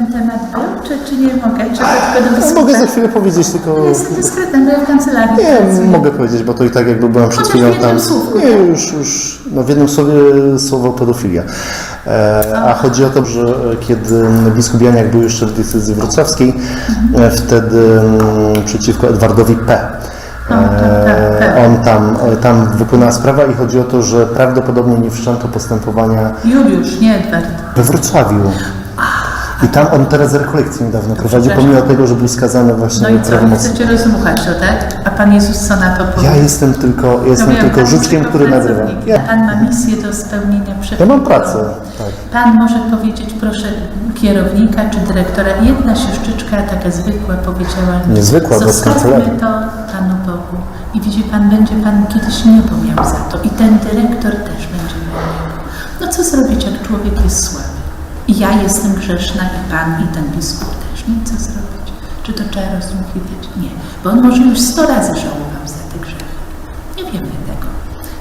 Ten temat był, czy, czy nie mogę? Czy tylko do mogę za chwilę powiedzieć, tylko... Jestem dyskretna, bo ja w kancelarii Nie, mogę powiedzieć, bo to i tak jakby byłem przed Chociaż chwilą jednym tam. słówku, Nie, już, już, no w jednym słowie słowo pedofilia. E, a chodzi o to, że kiedy biskup Janiak był jeszcze w decyzji wrocławskiej, e, wtedy mm, przeciwko Edwardowi P. tak, tak, tak. E, on tam, e, tam wykonała sprawa i chodzi o to, że prawdopodobnie nie wszczęto postępowania Juliusz, nie Edward. we Wrocławiu. I tam on teraz rekolekcję niedawno prowadził, pomimo tego, że był skazany właśnie No i co, prawomocnie. chcecie rozmuchać to, tak? A Pan Jezus co na to powie? Ja jestem tylko, jestem No wiem, tylko pan żuczkiem, który nagrywa. pracownikiem. Ja, Pan ma misję do spełnienia przepisów. ja mam pracę, tak. Pan może powiedzieć, proszę, kierownika czy dyrektora, jedna siostrzyczka, taka zwykła, powiedziała Niezwykła, bo z zostawmy kancelarii. to Panu Bogu. I widzi Pan, będzie Pan kiedyś niebo miał za to. I ten dyrektor też będzie miał niebo. No co zrobić, jak człowiek jest słaby? I ja jestem grzeszna, i Pan, i ten biskup też. No i co zrobić? Czy to trzeba rozmuchiwać? Nie. Bo on może już sto razy żałował za te grzechy. Nie wiemy tego.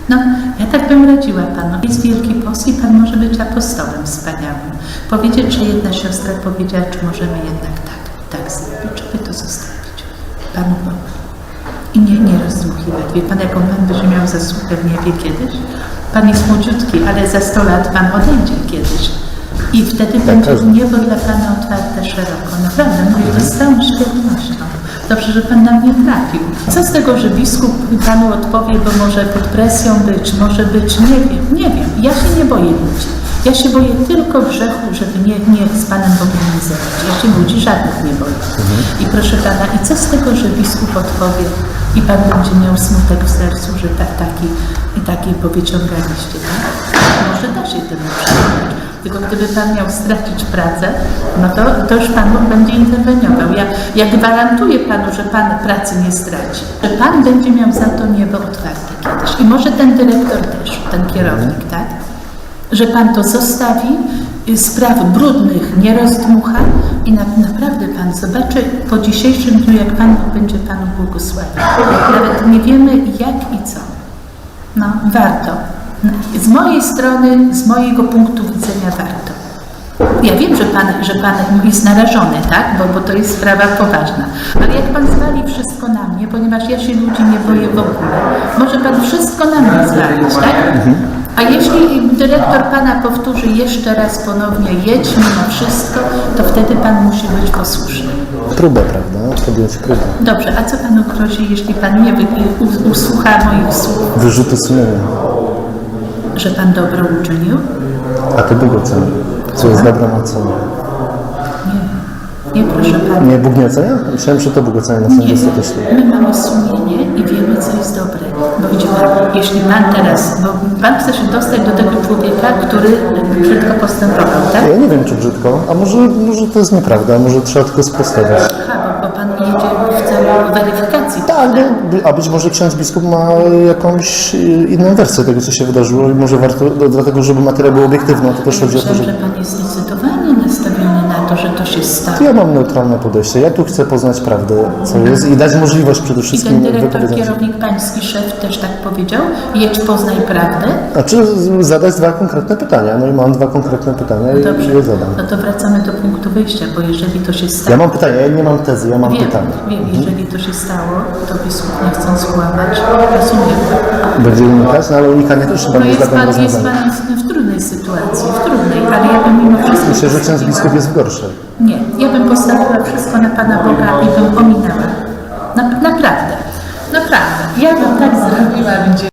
No, ja tak bym radziła Panu. Jest Wielki Post i Pan może być apostołem wspaniałym. Powiedzieć, że jedna siostra powiedziała, czy możemy jednak tak, tak zrobić, żeby to zostawić. Panu Bogu. I nie, nie rozdmuchiwać. Wie Pan, jaką Pan będzie miał zasługę w niebie kiedyś? Pan jest młodziutki, ale za 100 lat Pan odejdzie kiedyś. I wtedy będzie każdy. niebo dla Pana otwarte szeroko. Naprawdę, mówię to z całą świadomością. Dobrze, że Pan nam nie trafił. Co z tego, że biskup Panu odpowie, bo może pod presją być, może być, nie wiem, nie wiem. Ja się nie boję ludzi. Ja się boję tylko grzechu, żeby nie, nie z Panem Bogiem nie. Ja się ludzi żadnych nie boję. I proszę Pana, i co z tego, że biskup odpowie i Pan będzie miał smutek w sercu, że ta, taki, i takie powyciągaliście, tak? Może da się temu przekonać. Tylko gdyby Pan miał stracić pracę, no to, to już Pan Bóg będzie interweniował. Ja, ja gwarantuję Panu, że Pan pracy nie straci. Że Pan będzie miał za to niebo otwarte kiedyś. I może ten dyrektor też, ten kierownik, tak? Że Pan to zostawi, spraw brudnych nie rozdmucha i na, naprawdę Pan zobaczy po dzisiejszym dniu, jak Pan będzie Panu błogosławił. Nawet nie wiemy jak i co. No, warto. Z mojej strony, z mojego punktu widzenia warto. Ja wiem, że Pan, że pan jest narażony, tak? Bo, bo to jest sprawa poważna. Ale jak Pan zwali wszystko na mnie, ponieważ ja się ludzi nie boję w ogóle, może Pan wszystko na mnie zwalić, tak? A jeśli dyrektor Pana powtórzy jeszcze raz ponownie, jedź mimo wszystko, to wtedy Pan musi być posłuszny. Próbę, prawda? Podjąć próbę. Dobrze, a co Panu grozi, jeśli Pan nie usłucha moich słów, Wyrzuty sumienia. Że Pan dobro uczynił? A to Bóg ocenia. Co jest dobrem ocenia. Nie, nie proszę Pana. Nie, Bóg nie ocenia? Myślałem, że to Bóg ocenia na sądzie Nie, ostatecznym. my mamy sumienie i wiemy, co jest dobre. Bo widzi Pan, jeśli Pan teraz, bo Pan chce się dostać do tego człowieka, który brzydko postępował, tak? Ja nie wiem, czy brzydko, a może, może to jest nieprawda, może trzeba tylko sprostować. Aha, bo, bo Pan jedzie w celu weryfikacji. Tak, no, a być może ksiądz biskup ma jakąś y, inną wersję tego, co się wydarzyło i może warto, dlatego, żeby materiał był obiektywny, to też chodzi o to, że że... Pan jest zdecydowanie nastawiony na to, że to się stało. Ja mam neutralne podejście. Ja tu chcę poznać prawdę, co jest i dać możliwość przede I wszystkim ten dyrektor, kierownik, pański szef też tak powiedział? Jedź, poznaj prawdę. Znaczy z- zadać dwa konkretne pytania. No i mam dwa konkretne pytania i Dobrze, je zadam. no to wracamy do punktu wyjścia, bo jeżeli to się stało... Ja mam pytania, ja nie mam tezy, ja mam Wiem, pytania. wiem, jeżeli to się stało, to biskup nie chcąc kłamać, rozumiem. Będzie unikać, no ale unikanie też chyba No nie jest jest w trudnej sytuacji, w trudnej, ale ja bym mimo wszystko... Myślę, że ksiądz biskup jest w gorszej. Nie, ja bym postawiła wszystko na Pana Boga i bym ominęła. Na, naprawdę, naprawdę. Ja bym tak zrobiła, będzie...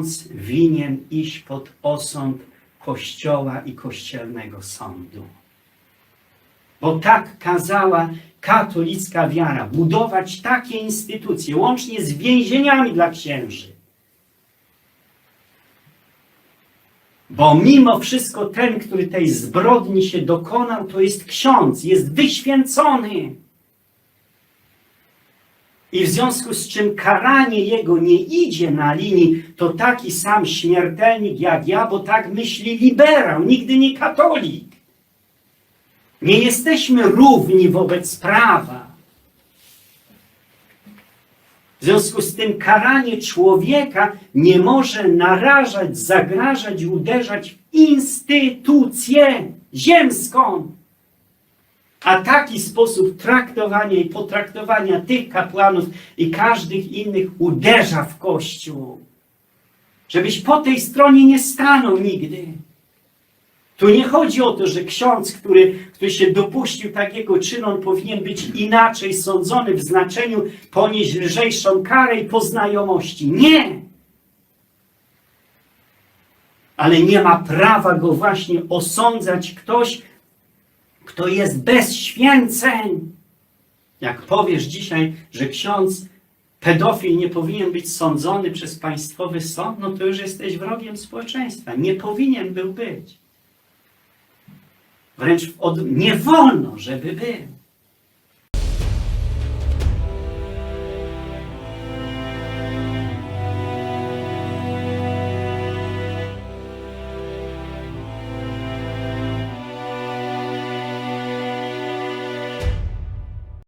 ksiądz winien iść pod osąd Kościoła i kościelnego sądu. Bo tak kazała katolicka wiara budować takie instytucje, łącznie z więzieniami dla księży. Bo mimo wszystko ten, który tej zbrodni się dokonał, to jest ksiądz, jest wyświęcony. I w związku z czym karanie jego nie idzie na linii, to taki sam śmiertelnik jak ja, bo tak myśli liberał, nigdy nie katolik. Nie jesteśmy równi wobec prawa. W związku z tym karanie człowieka nie może narażać, zagrażać, uderzać w instytucję ziemską. A taki sposób traktowania i potraktowania tych kapłanów i każdych innych uderza w Kościół. Żebyś po tej stronie nie stanął nigdy. Tu nie chodzi o to, że ksiądz, który, który się dopuścił takiego czynu, on powinien być inaczej sądzony w znaczeniu ponieść lżejszą karę i po znajomości. Nie! Ale nie ma prawa go właśnie osądzać ktoś, kto jest bez święceń. Jak powiesz dzisiaj, że ksiądz pedofil nie powinien być sądzony przez państwowy sąd, no to już jesteś wrogiem społeczeństwa. Nie powinien był być. Wręcz od, nie wolno, żeby był.